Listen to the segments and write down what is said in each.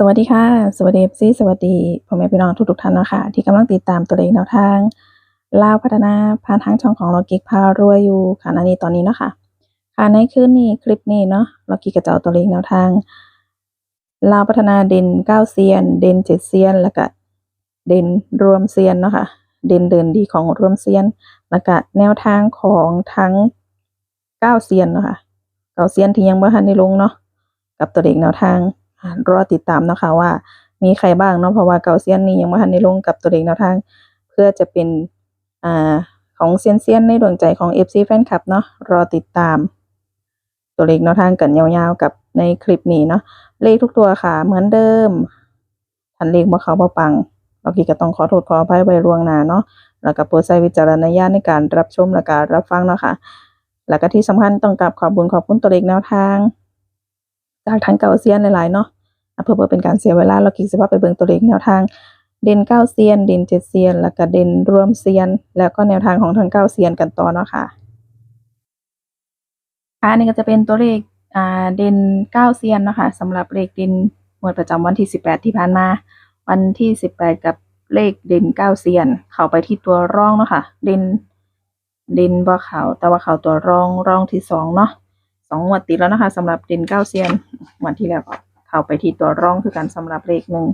สวัสดีค่ะ สวัสดี FC สวัสดีพ่อแม่พี่น้องทุกๆท่านเนาะค่ะที่กำลังติดตามตัวเลขแนวทางลาวพัฒนาผ่านทางช่องของเรกิกพารวยอยู่ค่ะในตอนนี้เนาะค่ะค่ะในคืนนี้คลิปนี้เนาะเรกิกกระเจ้าตัวเลขแนวทางลาวพัฒนาเด่นเก้าเซียน เด่นเจ็ดเซียน แล้วก็เด่นรวมเซียนเนาะค่ะเด่นเดินดีของรวมเซียน แล้วก็แนวทางของทั้งเก้าเซียนเนาะค่ะเก้าเซียนที่ยังบ่ทันได้ลงเนาะกับตัวเลขแนวทาง รอติดตามนะคะว่ามีใครบ้างเนาะเพราะว่าเกาเซียนนี่ยังไม่ทันได้ลงกับตัวเลขแนวทาง เพื่อจะเป็นอ่าของเซียนเซียนในดวงใจของ FC แฟนคลับเนาะรอติดตาม ตัวเลขแนวทางกันยาวๆกับในคลิปนี้เนาะเลขทุกตัวค่ะ เหมือนเดิมทันเลขบ่เขาบ่ปังเรากีก็ต้องขอโทษขออภัยไว้ล่วงหน้าเนาะแล้วก็โปรดใช้วิจารณญาณในการรับชมและการรับฟังเนาะค่ะแล้วก็ที่สำคัญต้องกราบขอบคุญขอบคุณตัวเลขแนวทาง จากทางเก่าเซียนหลายๆเนาะอะเพื่อเป็นการเสียเวลาเรากิสิว่าไปเบิ่งตัวเลขแนวทางเด่นเก้าเซียน เด่นเจ็ดเซียน แล้วก็เด่นรวมเซียน แล้วก็แนวทางของทางเก้าเซียนกันต่อเนาะค่ะค่ะอันนี้ก็จะเป็นตัวเลขอ่าเด่นเก้าเซียนเนาะคะสำหรับเลขเด่นงวดประจำวันที่สิบแปดที่ผ่านมา วันที่สิบแปดกับเลขเด่นเก้าเซียน เข้าไปที่ตัวร่องเนาะค่ะ เด่นเด่นบ่เขาแต่ว่าเขาตัวร่องร่องที่สองเนาะสองงวดติดแล้วนะคะสำหรับเด่นเก้าเซียน วันที่แล้วก็เข้าไปที่ตัวร่องคือกันสำหรับเลขหนึ่ง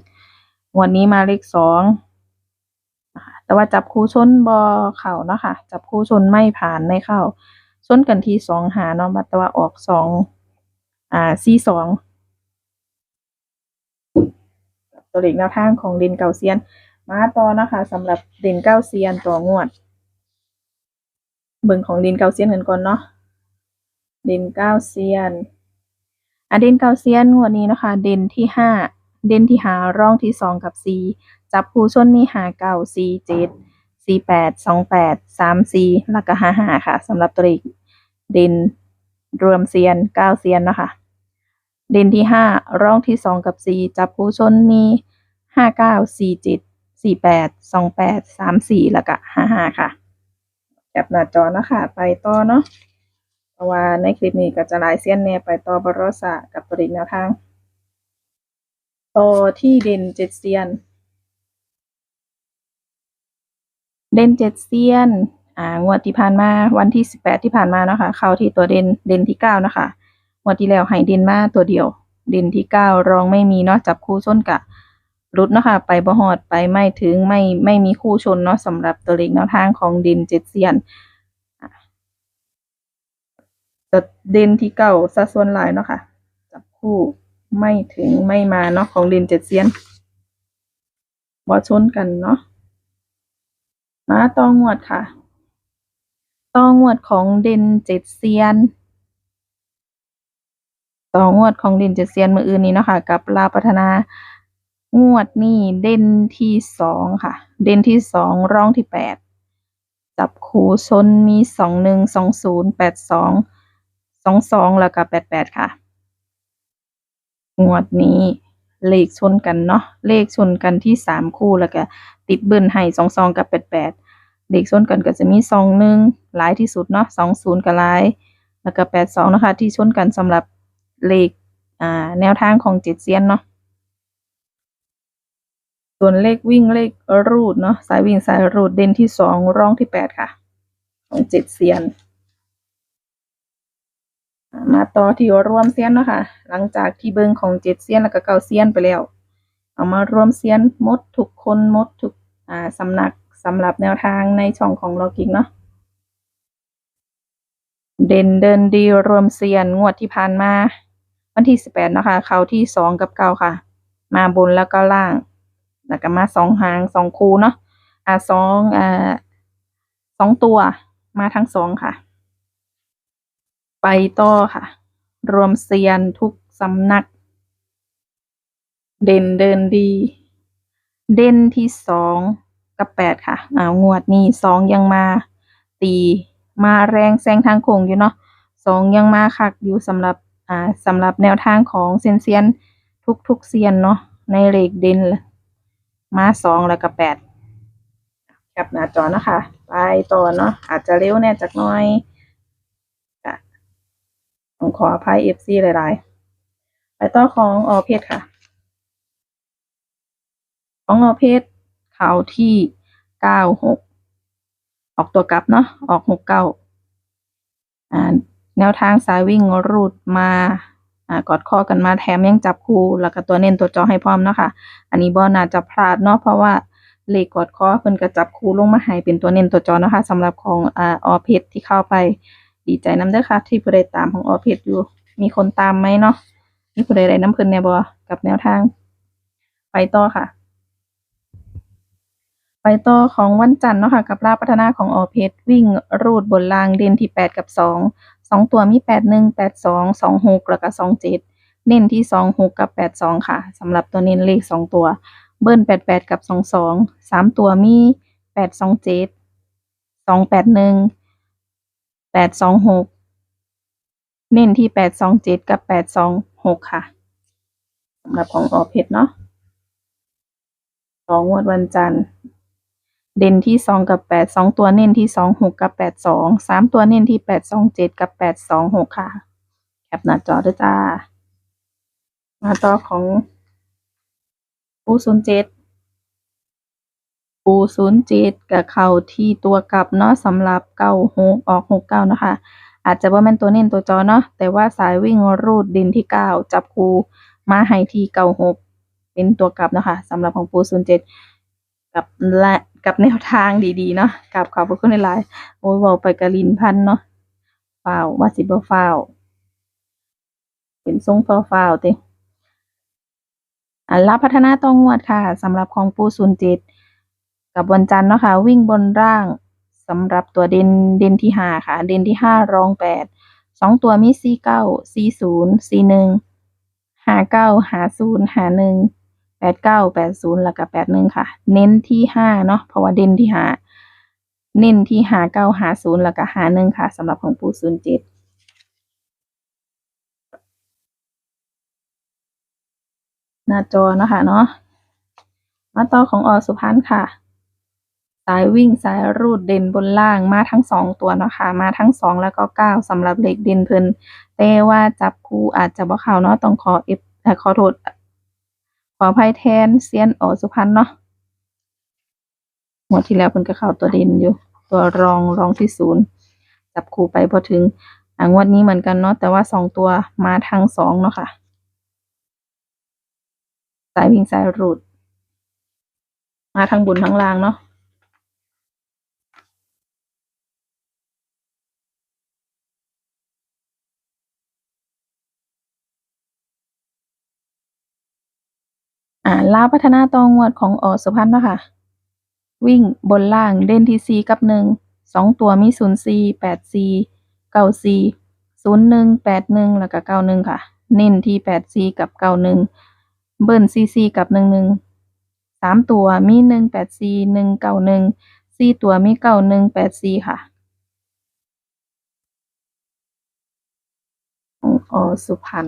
วดนี้มาเลขสองแต่ว่าจับคู่ชนบอเข่าเนาะค่ะ จับคู่ชนไม่ผ่านไม่เข้าชนกันที่สองหาเนาะมาแต่ว่าออกสองอ่าสี่สองตัวเลขแนวทางของเด่นเกาเซียน มาต่อนะคะสำหรับเด่นเก้าเซียนตัวงวด เบิ่งของเด่นเกาเซียนกันก่อนเนาะเด่นเก้าเซียน อเด่นเกาเซียนงวดนี้นะคะ เด่นที่ห้าเด่นที่หาร่องที่สองกับสี่จับคู่ชนมีหาเก้าสี่เจ็ดสี่แปดสองแปดสามสี่แล้วก็ห้าห้าค่ะสำหรับตัวเลขเด่นรวมเซียนเก้าเซียนนะคะ เด่นที่ห้าร่องที่สองกับสี่จับคู่ชนมีห้าเก้าสี่เจ็ดสี่แปดสองแปดสามสี่แล้วก็ห้าห้าค่ะแคปหน้าจอเนาะคะไปต่อเนาะ ราะว่าในคลิปนี้ก็จะลายเสี้ยนแน่ไปต่อบรสะกับตัวเลขแนวทาง ต่อที่เด่นเจ็ดเซียน เด่นเจ็ดเซียน อ่างวดที่ผ่านมาวันที่สิบแปดที่ผ่านมาเนาะค่ะเข้าที่ตัวเด่นเด่นที่เก้านะคะงวดที่แล้วให้เด่นมาตัวเดียว เด่นที่เก้ารองไม่มีเนาะจับคู่ชนกะรุดเนาะค่ะไปบ่ฮอดไปไม่ถึงไม่ไม่มีคู่ชนเนาะสำหรับตัวเลขแนวทางของเด่นเจ็ดเซียน จะเด่นที่เก่าซะส่วนหลายเนาะค่ะ จับคู่ไม่ถึงไม่มาเนาะของเด่นเจ็ดเซียนบอชนกันเนาะมาตองวดค่ะตองวดของเด่นเจ็ดเซียนต่องวดของเด่นเจ็ดเซียนมืออื่นนี้เนาะค่ะกับลาพัฒนางวดนี้เด่นที่สองค่ะ เด่นที่สองร่องที่แปดจับคู่ชนมีสองหนึ่งสองศูนย์แปดสอง สองสองแล้วก็แปดแปดค่ะ งวดนี้เลขชนกันเนาะเลขชนกันที่สามคู่แล้วก็ติดเบิ้ลให้สองสองกับแปดแปดเลขชนกันก็จะมีสองหนึ่งหลายที่สุดเนาะสองศูนย์ก็หลาย แล้วก็แปดสองนะคะ ที่ชนกันสำหรับเลขอ่าแนวทางของเจ็ดเซียนเนาะส่วนเลขวิ่งเลขรูดเนาะสายวิ่งสายรูดเด่นที่สองร่องที่แปดค่ะ ของเจ็ดเซียน มาต่อที่รวมเซียนเนาะค่ะ หลังจากที่เบิงของเจ็ดเซียนแล้วก็เก้าเซียนไปแล้ว เอามารวมเซียนมดทุกคนมดทุกอ่าสำนักสำหรับแนวทางในช่องของเรากิกเนาะเด่นเดินดีรวมเซียนงวดที่ผ่านมา วันที่สิบแปดเนาะคะเขาที่สองกับเก้าค่ะ มาบนแล้วก็ล่าง แล้วก็มาสองหางสองคูเนาะอ่าสองอ่าสองตัวมาทั้งสองค่ะ ไปต่อค่ะ รวมเซียนทุกสำนัก เด่นเดินดี เด่นที่สองกับแปดค่ะอ่างวดนี้สองยังมา ตีมาแรงแซงทางโค้งอยู่เนาะสองยังมาคักอยู่สำหรับอ่าสำหรับแนวทางของเซียนเซียนทุกทุกเซียนเนาะในเลขเด่นมาสองแล้วก็แปดแคปหน้าจอนะคะ ไปต่อเนาะอาจจะเร็วแน่จักหน่อย ต้องขออภัยเอฟซีหลายๆ ไปต่อของออเพชรค่ะ ของอเพชรเขาที่เก้าหกออกตัวกลับเนาะออกหกเก้าอ่าแนวทางสายวิ่งรูดมาอ่ากอดข้อกันมาแถมยังจับคู่แล้วก็ตัวเน้นตัวจอให้พร้อมเนาะค่ะ อันนี้บ่น่าจะพลาดเนาะเพราะว่าเลขกอดคอเพิ่นก็จับคู่ลงมาให้เป็นตัวเน้นตัวจอนะคะสำหรับของอ่าออเพชรที่เข้าไป ดีใจนํเด้อค่ะ ที่ผู้ใดตามของออเพชรอยู่ มีคนตามไหมเนาะมีผู้ใดไดน้ำเพิ่นแน่บ่กับแนวทาง ไปต่อค่ะ ไปต่อของวันจันทร์เนาะค่ะ กับลาพัฒนาของออเพชรวิ่งรูดบนรางเด่นที่แปดกับสองสองตัวมีแปดหนึ่งแปดสองสองหกแล้วก็สองเจ็ดเน้นที่สองหกกับแปดสองค่ะสำหรับตัวเน้นเลขสองตัว เบิ้ลแปดแปดกับสองสองสามตัวมีแปดสองเจ็ดสองแปดหนึ่ง แปดสองหกเน้นที่แปดสองเจ็ดกับแปดสองหกค่ะสำหรับของออเพชรเนาะสองวดวันจันทร์ เด่นที่สองกับแปดสองตัวเน้นที่สองหกกับแปดสองสามตัวเน้นที่แปดสองเจ็ดกับแปดสองหกค่ะ แคปหน้าจอด้วยจ้า มาต่อของปูศูนย์เจ็ด ปูศูนย์เจ็ดกับเข้าที่ตัวกลับเนาะสำหรับเก้าหกออกหกเก้านะคะ อาจจะว่าแม่นตัวเน้นตัวจอเนาะแต่ว่าสายวิ่งรูดด่นที่เก้าจับคูมาให้ที่เก้าหกเป็นตัวกลับนะคะสำหรับของปูศูนย์เจ็ดกับและกับแนวทางดีๆเนาะกับขอบพระคุณหลายๆโอ้ยเว้าไปกะลินพันเนาะฝ้าวว่าสิบ่ฝ้าวเป็นทรงฝ้าวฝ้าวเตอันลาพัฒนาต้องงวดค่ะสำหรับของปูศูนย์เจ็ด กับวันจันทร์เนาะค่ะวิ่งบนร่างสำหรับตัวเด่นเด่นที่ห้าค่ะ เด่นที่ห้ารองแปดสองตัวมีสี่เก้าสี่ศูนย์สี่หนึ่งห้าเก้าห้าศูนย์ห้าหนึ่งแปดเก้าแปดศูนย์แล้วก็แปดหนึ่งค่ะ เน้นที่ห้าเนาะเพราะว่าเด่นที่ห้าเน้นที่หาเก้าหาศูนย์แล้วก็หาหนึ่งค่ะสำหรับของปูศูนย์เจ็ดหน้าจอเนาะค่ะเนาะมาต่อของอสุพรรณค่ะ สายวิ่งสายรูดเด่นบนล่างมาทั้งสองตัวเนาะค่ะมาทั้งสองแล้วก็เก้าสำหรับเหล็กเด่นเพิ่นแต่ว่าจับคู่อาจจะบ่เข้าเนาะต้องขอเอฟขอโทษขออภัยแทนเซียนอสุพรรณเนาะหมดที่แล้วเพิ่นก็เข้าตัวเด่นอยู่ ตัวรองรองที่ศูนย์จับคู่ไปพอถึงอ่างวดนี้เหมือนกันเนาะแต่ว่าสองตัวมาทั้งสองเนาะค่ะสายวิ่งสายรูดมาทั้งบนทั้งล่างเนาะ อ่าลาพัฒนาตองวดของอสุพรรณเนาะค่ะ วิ่งบนล่างเด่นที่สี่กับหนึ่งสองตัวมีศูนย์สี่แปดสี่เก้าสี่ศูนย์หนึ่งแปดหนึ่งแล้วก็เก้าหนึ่งค่ะ เน้นที่แปดสี่กับเก้าหนึ่งเบิ้ลสี่สี่กับหนึ่งหนึ่งสามตัวมีหนึ่งแปดสี่หนึ่งเก้าหนึ่งสี่ตัวมีเก้าหนึ่งแปดสี่ค่ะของอสุพรรณ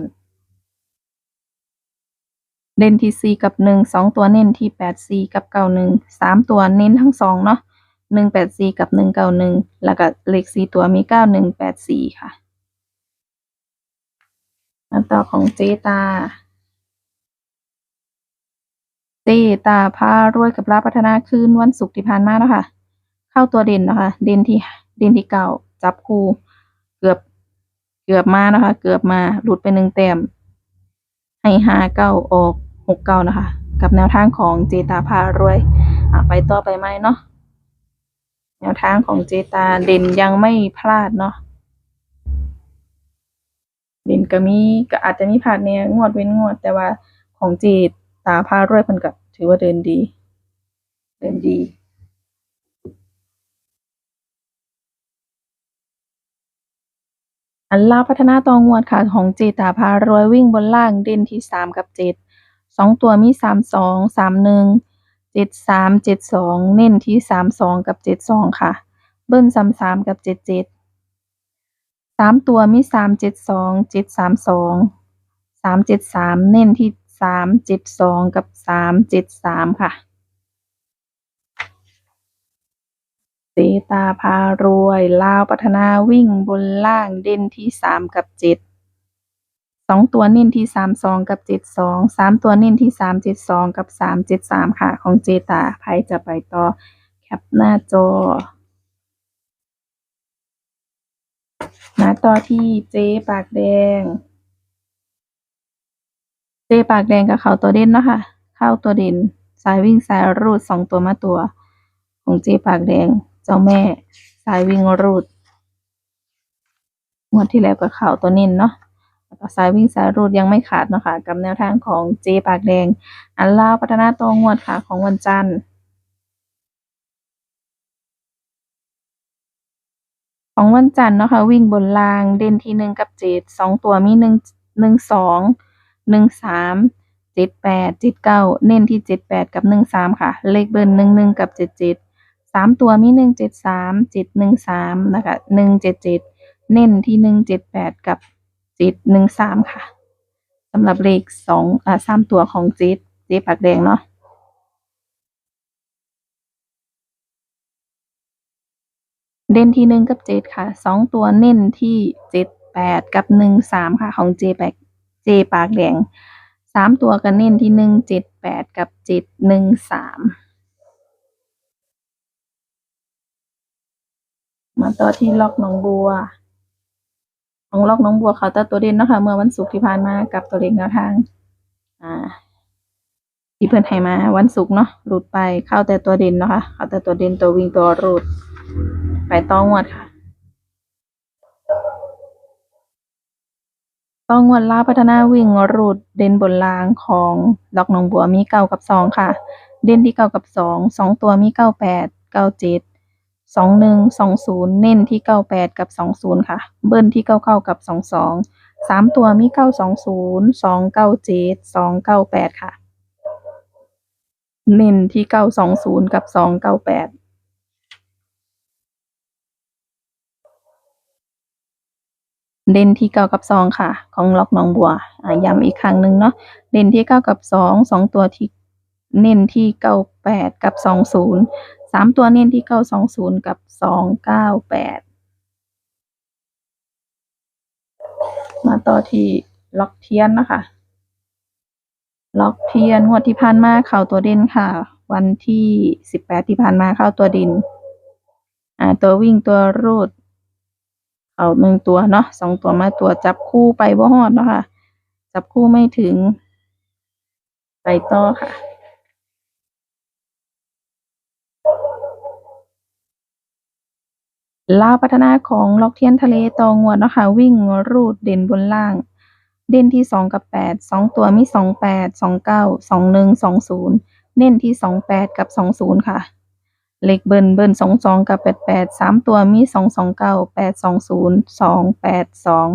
เน้นที่สี่กับหนึ่งสองตัวเน้นที่แปดสี่กับเก้าหนึ่งสามตัวเน้นทั้งสองเนาะหนึ่งแปดสี่กับหนึ่งเก้าหนึ่งแล้วก็เลขสี่ตัวมีเก้าหนึ่งแปดสี่ค่ะมาต่อของเจตา เจตาพารวยกับลาพัฒนาคืนวันศุกร์ที่ผ่านมาแล้วค่ะ เข้าตัวเด่นนะคะ เด่นที่เด่นที่เก้าจับคู่เกือบเกือบมานะคะ เกือบมาหลุดไปหนึ่งแต้มให้หาเก้าออก หกเก้านะคะ กับแนวทางของเจตาพารวยอะไปต่อไปไหมเนาะแนวทางของเจตาเด่นยังไม่พลาดเนาะเด่นก็มีก็อาจจะมีพลาดเนี่ยงวดเว้นงวด แต่ว่าของเจตาพารวยเพิ่นก็ถือว่าเดินดี เดินดีอันลาวพัฒนาตองวดค่ะ ของเจตาพารวยวิ่งบนล่างเด่นที่สามกับเจ็ด สองตัวมีสามสองสามหนึ่งเจ็ดสามเจ็ดสองเน้นที่สามสองกับเจ็ดสองค่ะ เบิ้ลสามสามกับเจ็ดเจ็ดสามตัวมีสามเจ็ดสองเจ็ดสามสองสามเจ็ดสามเน้นที่สามเจ็ดสองกับสามเจ็ดสามค่ะเสตาพารวย ลาวพัฒนาวิ่งบนล่างเด่นที่สามกับเจ็ด สองตัวเน้นที่สามสองกับเจ็ดสองสามตัวเน้นที่สามเจ็ดสองกับสามเจ็ดสามค่ะ ของเจตาใครจะไปต่อแคปหน้าจอมาต่อที่เจปากแดง เจปากแดงกับเขาตัวเด่นเนาะค่ะ เข้าตัวเด่นสายวิ่งสายรูดสองตัวมาตัว ของเจปากแดง เจ้าแม่สายวิ่งรูดงวดที่แล้วก็เข่าตัวเน้นเนาะ สายวิ่งสายรูดยังไม่ขาดเนาะค่ะกับแนวทางของเจปากแดง อันล่าพัฒนาตัวงวดค่ะของวันจันทร์ของวันจันทร์เนาะค่ะวิ่งบนรางเด่นที่หนึ่งกับเจ็ดสองตัวมีหนึ่งหนึ่งสองหนึ่งสามเจ็ดแปดเจ็ดเก้าเน้นที่เจ็ดแปดกับหนึ่งสามค่ะ เลขเบิ้ลหนึ่งหนึ่งกับเจ็ดเจ็ดสามตัวมีหนึ่งเจ็ดสามเจ็ดหนึ่งสามนะคะหนึ่งเจ็ดเจ็ดเน้นที่หนึ่งเจ็ดแปดกับ เจ็ดหนึ่งสามค่ะสำหรับเลขสองอ่าสามตัวของเจ็ดเจ๊ปากแดงเนาะเด่นที่หนึ่งกับเจ็ดค่ะสองตัวเน้นที่เจ็ดแปดกับหนึ่งสามค่ะของเจแปกเจปากแดงสามตัวก็เน้นที่หนึ่งเจ็ดแปดกับเจ็ดหนึ่งสามมาต่อที่ล็อกหนองบัว ของล็อกน้องบัวเขาตัดตัวเด่นเนาะคะเมื่อวันศุกร์ที่ผ่านมากับตัวเลขแนวทาง อ่าที่เพื่อนให้มาวันศุกร์เนาะหลุดไปเข้าแต่ตัวเด่นนะคะเข้าแต่ตัวเด่นตัววิ่งตัวรูด ไปต้องงวดค่ะ ต้องงวดลาพัฒนาวิ่งรูดเด่นบนรางของดอกหนองบัวมีเก้ากับสองค่ะ เด่นที่เก้ากับสองสองตัวมีเก้าแปดเก้าเจ็ด สองหนึ่งสองศูนย์เน้นที่เก้าแปดกับสองศูนย์ค่ะ เบิ้ลที่เก้าเก้ากับสองสองสามตัวมีเก้าสองศูนย์สองเก้าเจ็ดสองเก้าแปดค่ะ เน้นที่เก้าสองศูนย์กับสองเก้าแปดเด่นที่เก้ากับสองค่ะ ของล็อกหนองบัวอ่าย้ำอีกครั้งหนึ่งเนาะเด่นที่เก้ากับสองสองตัวที่เน้นที่เก้าแปดกับสองศูนย์ สามตัวเน้นที่เก้าสองศูนย์กับสองเก้าแปดมาต่อที่ล็อกเทียนนะคะ ล็อกเทียนงวดที่ผ่านมาเข้าตัวเด่นค่ะ วันที่สิบแปดที่ผ่านมาเข้าตัวดิน อ่า ตัววิ่งตัวรูด เอาหนึ่งตัวเนาะสองตัวมาตัวจับคู่ไปบ่ฮอดเนาะค่ะ จับคู่ไม่ถึง ไปต่อค่ะ ลาวพัฒนาของล็อกเทียนทะเลตองวดเนาะค่ะวิ่งรูดเด่นบนล่าง เด่นที่สองกับแปดสองตัวมีสองแปดสองเก้าสองหนึ่งสองศูนย์เน้นที่สองแปดกับสองศูนย์ค่ะเลขเบิ้ลเบิ้ลสองสองกับแปดแปดสามตัวมีสองสองเก้าแปดสองศูนย์สองแปดสอง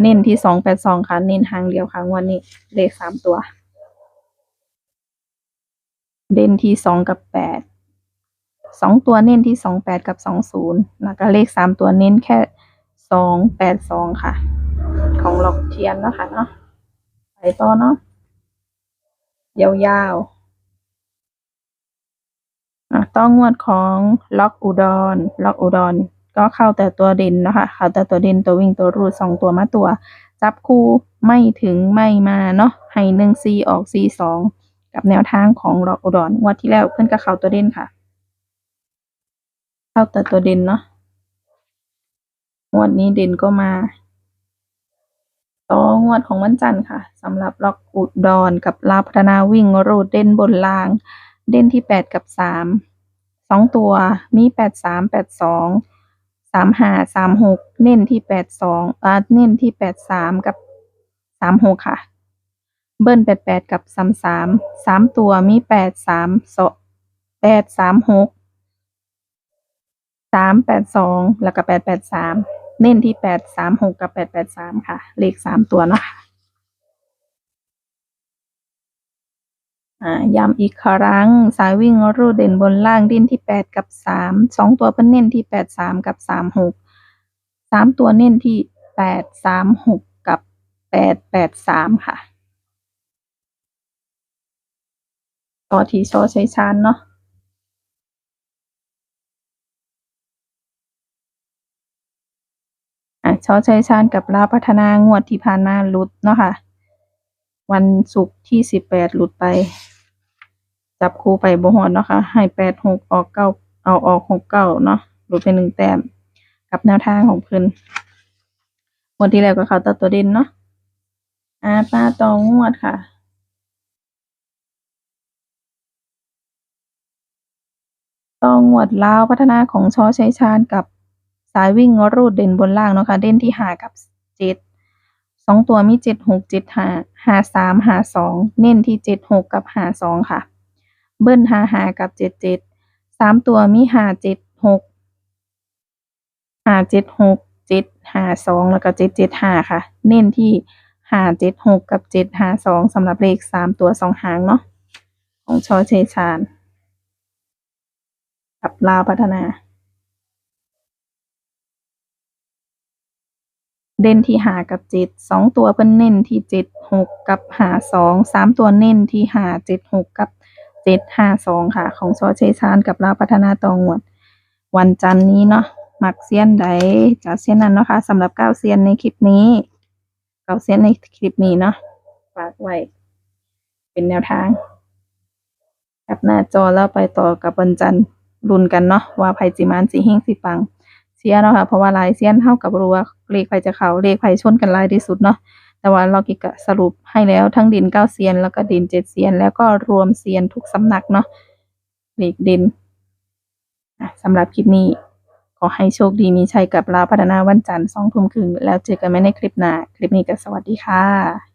เน้นที่สองแปดสองค่ะ เน้นหางเดียวค่ะวันนี้เลขสามตัว เด่นที่สองกับแปด สองตัวเน้นที่สองแปดกับสองศูนย์แล้วก็เลขสามตัวเน้นแค่สองแปดสองค่ะ ของหลอกเทียนเนาะค่ะเนาะไปต่อเนาะยาวๆต้องงวดของล็อกอุดร ล็อกอุดร ก็เข้าแต่ตัวเด่นนะคะเข้าแต่ตัวเด่นตัววิ่งตัวรูดสองตัวมาตัว จับคู่ไม่ถึงไม่มาเนาะให้หนึ่งซีออกซีสองกับแนวทางของล็อกอุดรงวดที่แล้วเพื่อนก็เข้าตัวเด่นค่ะ เข้าแต่ตัวเด่นเนาะงวดนี้เด่นก็มาต่องวดของวันจันทร์ค่ะสำหรับล็อกอุดรกับลาวพัฒนาวิ่งโรดเด่นบนล่าง เด่นที่แปดกับสามสองตัวมีแปดสามแปดสองสามห้าสามหกเน้นที่แปดสองอ่าเน้นที่แปดสามกับสามหกค่ะ เบิ้ลแปดแปดกับสามสามสามตัวมีแปดสามสแปดสามหก สามแปดสองแล้วก็แปดแปดสามเน้นที่แปดสามหกกับแปดแปดสามค่ะ เลขสามตัวเนาะย้ำอีกครั้ง สายวิ่งรูดเด่นบนล่างดิ้นที่แปดกับสามสองตัวเพิ่นเน้นที่แปดสามกับสามหกสามตัวเน้นที่แปดสามหกกับแปดแปดสามค่ะ ต่อทีชว์ใช้ชานเนาะอ่า ชอชัยชาญกับลาพัฒนางวดที่ผ่านมาหลุดเนาะค่ะ วันศุกร์ที่สิบแปดหลุดไป จับคู่ไปบ่ฮอดเนาะค่ะ ให้แปดหกออกเก้าเอาออกหกเก้าเนาะหลุดไปหนึ่งแต้ม กับแนวทางของเพิ่นงวดที่แล้วก็เขาตัดตัวเด่นเนาะอาป้าตองงวดค่ะตองงวดลาวพัฒนาของชอชัยชาญกับ สายวิ่งรูดเด่นบนล่างเนาะค่ะเด่นที่หากับเจ็ดสองตัวมีเจ็ดหกเจ็ดหาหาสามหาสองเน้นที่เจ็ดหกกับหาสองค่ะ เบิ้ลหาหากับเจ็ดเจ็ดสามตัวมีหาเจ็ดหกหาเจ็ดหกเจ็ดหาสองแล้วก็เจ็ดเจ็ดหาค่ะ เน้นที่หาเจ็ดหกกับเจ็ดหาสองสำหรับเลขสามตัวสองหางเนาะของชอชัยชาญกับลาวพัฒนา เด่นที่หากับเจ็ดสองตัวเพิ่นเน้นที่เจ็ดหกกับหาสองสามตัวเน้นที่หาเจ็ดหกกับเจ็ดห้าสองค่ะ ของชอเชยชาญกับลาวพัฒนาตองวด วันจันนี้เนาะมักเซียนใดจากเซียนนั้นเนาะค่ะสำหรับเก้าเซียนในคลิปนี้เก้าเซียนในคลิปนี้เนาะฝากไว้ เป็นแนวทางแคปหน้าจอแล้วไปต่อกับวันจันทร์รุนกันเนาะว่าไผจิมานสิเฮงสิปัง เชียเนาะค่ะเพราะว่าลายเซียนเท่ากับรู้ว่าเลขไผจะเขาเลขไผชนกันลายที่สุดเนาะแต่ว่าเรากิกะสรุปให้แล้วทั้งดินเก้าเซียนแล้วก็ดินเจ็ดเซียน แล้วก็รวมเซียนทุกสำนักเนาะเลขด่นสำหรับคลิปนี้ ขอให้โชคดีมีชัยกับลาพัฒนาวันจันทร์สองทุ่มครึ่งแล้วเจอกันใหมในคลิปหน้า คลิปนี้ก็สวัสดีค่ะ